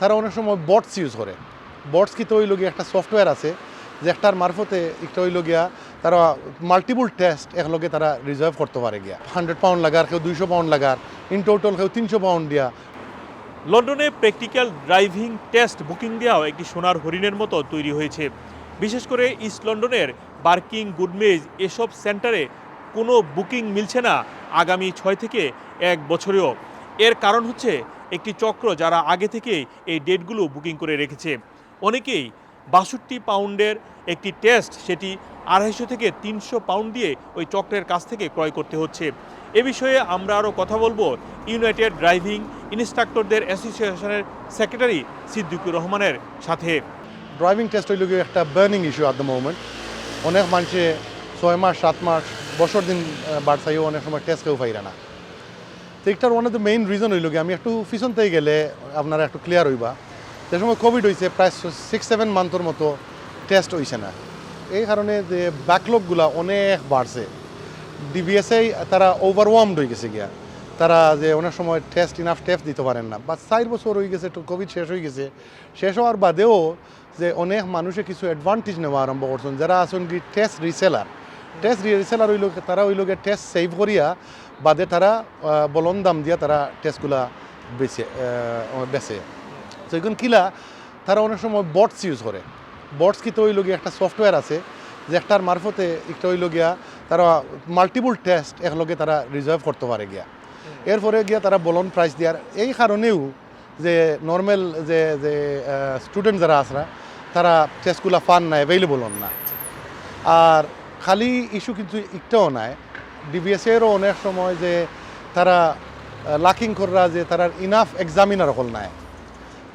তারা অনেক সময় বটস ইউজ করে। বটস তো ওই লগিয়া একটা সফটওয়্যার আছে, যে একটার মারফতে একটা ওই লগিয়া তারা মাল্টিপল টেস্ট একলগে তারা রিজার্ভ করতে পারে গিয়া। হান্ড্রেড পাউন্ড লাগার, কেউ দুইশো পাউন্ড লাগার ইন টোটাল কেউ তিনশো পাউন্ড দিয়া। লন্ডনে প্র্যাকটিক্যাল ড্রাইভিং টেস্ট বুকিং দেওয়াও একটি সোনার হরিণের মতো তৈরি হয়েছে। বিশেষ করে ইস্ট লন্ডনের বার্কিং গুডমেজ এসব সেন্টারে কোনো বুকিং মিলছে না আগামী ছয় থেকে এক বছরেও। এর কারণ হচ্ছে একটি চক্র যারা আগে থেকে এই ডেটগুলো বুকিং করে রেখেছে। অনেকেই বাষট্টি পাউন্ডের একটি টেস্ট সেটি আড়াইশো থেকে তিনশো পাউন্ড দিয়ে ওই চক্রের কাছ থেকে ক্রয় করতে হচ্ছে। এ বিষয়ে আমরা আরও কথা বলব ইউনাইটেড ড্রাইভিং ইনস্ট্রাক্টরদের অ্যাসোসিয়েশনের সেক্রেটারি সিদ্দিকুর রহমানের সাথে। ড্রাইভিং টেস্ট হইল একটা burning issue at the moment অনেক মানুষে ছয় মাস, সাত মাস, বছর দিন বাড়ছাইও অনেক সময় টেস্ট কেউ পাইরা না। তো one of the main reason হইল গিয়ে আমি একটু পিছন থেকে গেলে আপনারা একটু ক্লিয়ার হইবা। যে সময় কোভিড হয়েছে প্রায় সিক্স সেভেন মান্থর মতো টেস্ট হয়েছে না। এই কারণে যে ব্যাকলগগুলা অনেক বাড়ছে। ডিবিএসএ তারা ওভারওয়ার্মড হয়ে গেছে গিয়া। তারা যে অনেক সময় টেস্ট ইনাফ টেস্ট দিতে পারেন না। বা চার বছর হয়ে গেছে কোভিড শেষ হয়ে গেছে। শেষ হওয়ার বাদেও যে অনেক মানুষে কিছু অ্যাডভান্টেজ নেওয়া আরম্ভ করছেন। যারা আসুন কি টেস্ট রিসেলার টেস্ট রিসেলার হইল, তারা হইল টেস্ট সেভ করিয়া বাদে তারা বলন দাম দিয়া তারা টেস্টগুলা বেছে বেছে। তো এখন কিলা, তারা অনেক সময় বটস ইউজ করে। বটস কি তো হইল গিয়ে একটা সফটওয়্যার আছে, যে একটার মারফতে একটা হইল গিয়া তারা মাল্টিপল টেস্ট একলগে তারা রিজার্ভ করতে পারে গিয়া। এরপরে গিয়া তারা বলন প্রাইস দেওয়ার এই কারণেও যে নর্মাল যে যে স্টুডেন্ট যারা আসরা তারা টেস্টগুলা ফান না অ্যাভেলেবল না। আর খালি ইস্যু কিন্তু একটাও নাই ডিবিএসেরও অনেক সময় যে তারা লাকিং কররা যে তারা ইনাফ এক্সামিনার হল নাই।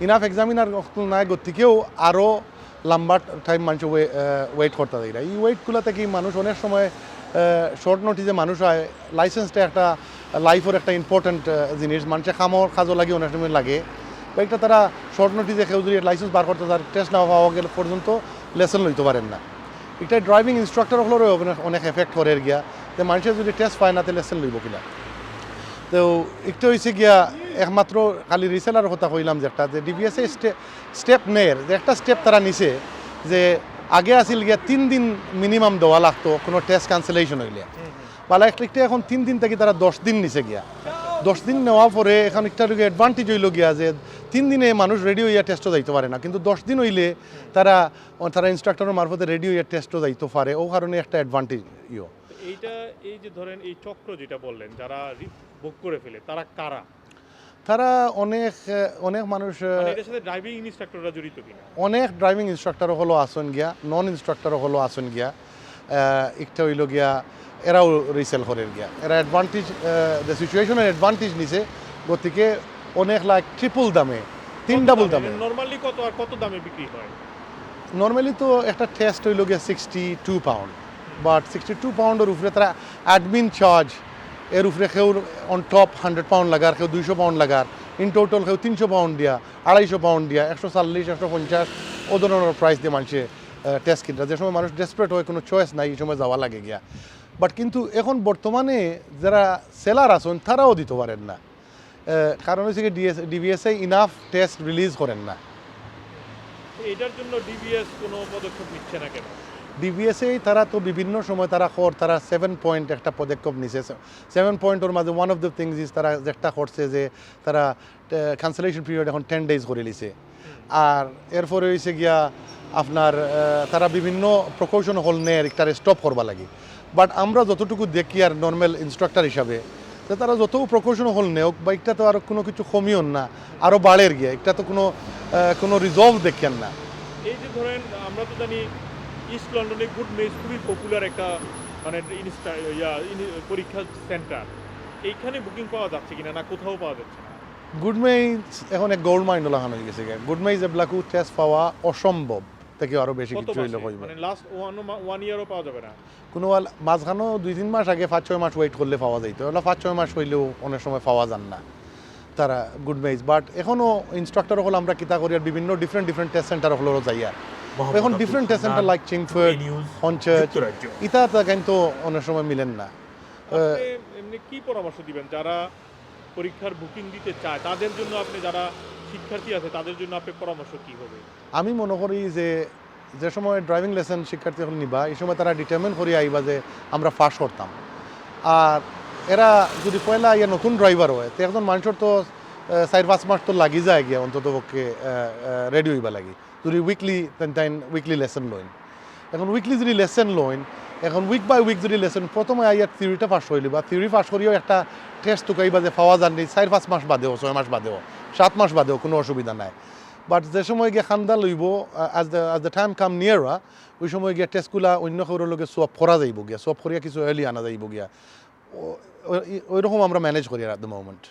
ইনাফ এক্সামিনার হল নাই, গতিকেও আরও লম্বা টাইম মানুষ ওয়েট করতে দেয় এই ওয়েটগুলো থেকে মানুষ অনেক সময় শর্ট নোটিসে মানুষ হয় লাইসেন্সটা একটা লাইফের একটা ইম্পর্ট্যান্ট জিনিস। মানুষের খামর কাজও লাগে অনেক সময় লাগে। বা একটা তারা শর্ট নোটিসে কেউ যদি লাইসেন্স বার করতে তার টেস্ট না পাওয়া গেলে পর্যন্ত লেসন লইতে পারেন না। এটা ড্রাইভিং ইনস্ট্রাক্টর হলেও অনেক অনেক এফেক্ট করে গিয়া। যে মানুষের যদি টেস্ট পায় না তাহলে লেসন লইব কিনা? তো একটা হয়েছে গিয়া একমাত্র খালি রিসেলার কথা কইলাম যে একটা যে ডিবিএসএ স্টেপ নেয়ের যে একটা স্টেপ তারা নিছে যে আগে আসিল গিয়া তিন দিন মিনিমাম দেওয়া লাগতো কোনো টেস্ট ক্যান্সেলেশন হইলে। পালা একটা এখন তিন দিন থেকে তারা দশ দিন নিছে গিয়া। দশ দিন নেওয়ার পরে এখন একটা অ্যাডভান্টেজ হইল গিয়া যে তিন দিনে মানুষ রেডি হইয়া টেস্টও যাইতে পারে না। কিন্তু দশ দিন হইলে তারা তারা ইনস্ট্রাক্টরের মারফতে রেডি হইয়া টেস্টও যাইতে পারে। ও কারণে একটা অ্যাডভান্টেজ ইয়ে এইটা এই যে ধরেন এই চক্র যেটা বললেন যারা বুক করে ফেলে তারা কারা? তারা অনেক অনেক মানুষ আহ, মানে ড্রাইভিং ইনস্ট্রাক্টররা জড়িত কিনা? অনেক ড্রাইভিং ইনস্ট্রাক্টরও হলো আসন গিয়া নন ইনস্ট্রাক্টরও হলো আসন গিয়া একটা হইল গিয়া এরাও রিসেল করে গিয়া। এরা অ্যাডভান্টেজ দ্য সিচুয়েশনের অ্যাডভান্টেজ নিছে গতিকে অনেক লাখ ট্রিপল দামে তিন ডাবল দামে? নরমালি কত আর কত দামে বিক্রি হয়? নর্মালি তো একটা টেস্ট হইল গিয়া sixty two pound but sixty two পাউন্ডের উপরে তারা অ্যাডমিন চার্জ এর উপরে কেউ অন টপ হান্ড্রেড পাউন্ড লাগার, কেউ দুইশো পাউন্ড লাগার ইন টোটাল কেউ তিনশো পাউন্ড দিয়া, আড়াইশো পাউন্ড দিয়া, একশো চল্লিশ, একশো পঞ্চাশ, ও ধরনের প্রাইস দিয়ে মানুষে টেস্ট কিনতে যে সময় মানুষ ডেসপারেট হয়, কোনো চয়েস নাই, এই সময় যাওয়া লাগে গিয়া। বাট কিন্তু এখন বর্তমানে যারা সেলার আছেন, তারাও দিতে পারেন না। কারণ হচ্ছে কি DS DBSI enough test release করেন না। এটার জন্য ডিবিএস কোনো পদক্ষেপ নিচ্ছে না কেন? ডিবিএসএ তারা তো বিভিন্ন সময় তারা কর তারা সেভেন পয়েন্ট একটা পদক্ষেপ নিছে। সেভেন পয়েন্টের মাঝে one of the things is তারা একটা করছে যে তারা ক্যান্সেলেশন পিরিয়ড এখন টেন ডেজ করে নিছে। আর এরপরে হয়েছে গিয়া আপনার তারা বিভিন্ন প্রকৌশন হল নেয় একটা স্টপ করবা লাগে। বাট আমরা যতটুকু দেখি আর নর্মাল ইনস্ট্রাক্টর হিসাবে, যে তারা যত প্রকৌশন হল নেওক, বা একটা তো আর কোনো কিছু কমিও না আরও বাড়ের গিয়া, একটা তো কোনো কোনো রিজলভ দেখেন না। এই যে ধরেন, আমরা তো জানি ইস্ট লন্ডনে গুড মেজ খুবই পপুলার একটা মানে ইনস্টা ইয়া পরীক্ষা সেন্টার এইখানে বুকিং পাওয়া যাচ্ছে কিনা না কোথাও পাওয়া যাচ্ছে না। গুড মেইজ এখন এক গোল্ড মাইন্ড লাগানো হয়ে গেছে গুড মেইজ এবিলাকো টেস্ট পাওয়া অসম্ভব। থেকে আরও বেশি কিছু হইলে মাসে? মানে লাস্ট ওয়ান ওয়ান ইয়ারও পাওয়া যাবে না। কোনো মাঝখানেও দুই তিন মাস আগে পাঁচ ছয় মাস ওয়েট করলে পাওয়া যাইত। ওগুলো পাঁচ ছয় মাস হইলেও অনেক সময় পাওয়া যান না তারা গুড মেইজ বাট এখনও ইনস্ট্রাক্টর হল আমরা কিতা করি আর বিভিন্ন ডিফারেন্ট ডিফারেন্ট টেস্ট সেন্টার হলেও যাই আর এখন different test centre like Chingford Hornchurch ইতা তা কিন্তু অনেক সময় মিলেন না। এমনি কি পরামর্শ দিবেন? যারা পরীক্ষার বুকিং দিতে চায় তাদের জন্য আপনি যারা শিক্ষার্থী আছে তাদের জন্য আপনি পরামর্শ কি হবে? আমি মনে করি যে যে সময় ড্রাইভিং লাইসেন্স শিক্ষার্থী এখন নিবা এই সময় তারা ডিটারমেন্ট করি আইবা যে আমরা ফার্স্ট করতাম। আর এরা যদি পয়লা ইয়া নতুন ড্রাইভার হয় তো একজন মানুষের তো চার পাঁচ মাস তো লাগি যায় গিয়া অন্তত পক্ষে রেডি হইবা লাগি। যদি উইকলি তেন উইকলি লেসন লইন এখন উইকলি যদি লেসন লইন এখন উইক বাই উইক যদি লেসন প্রথমে আইয়া থিওরিটা পাস হইলি বা থিওরি পাস করিও একটা টেস্ট টুকাইবা যে পাওয়া যাননি চার, পাঁচ মাস বাদেও, ছয় মাস বাদেও, সাত মাস বাদেও, কোনো অসুবিধা নাই। বাট যে সময় গিয়ে খান্দা লইব আজ দ্য আজ দ্য টাইম কাম নিয়ারা ওই সময় গিয়া টেস্টগুলা অন্য কারোর লগে সোয়াপ করা যাইব গিয়া সোয়াপ করিয়া কিছু এলি আনা যাইব গিয়া। ওই রকম আমরা ম্যানেজ করি আর দ্য মোমেন্ট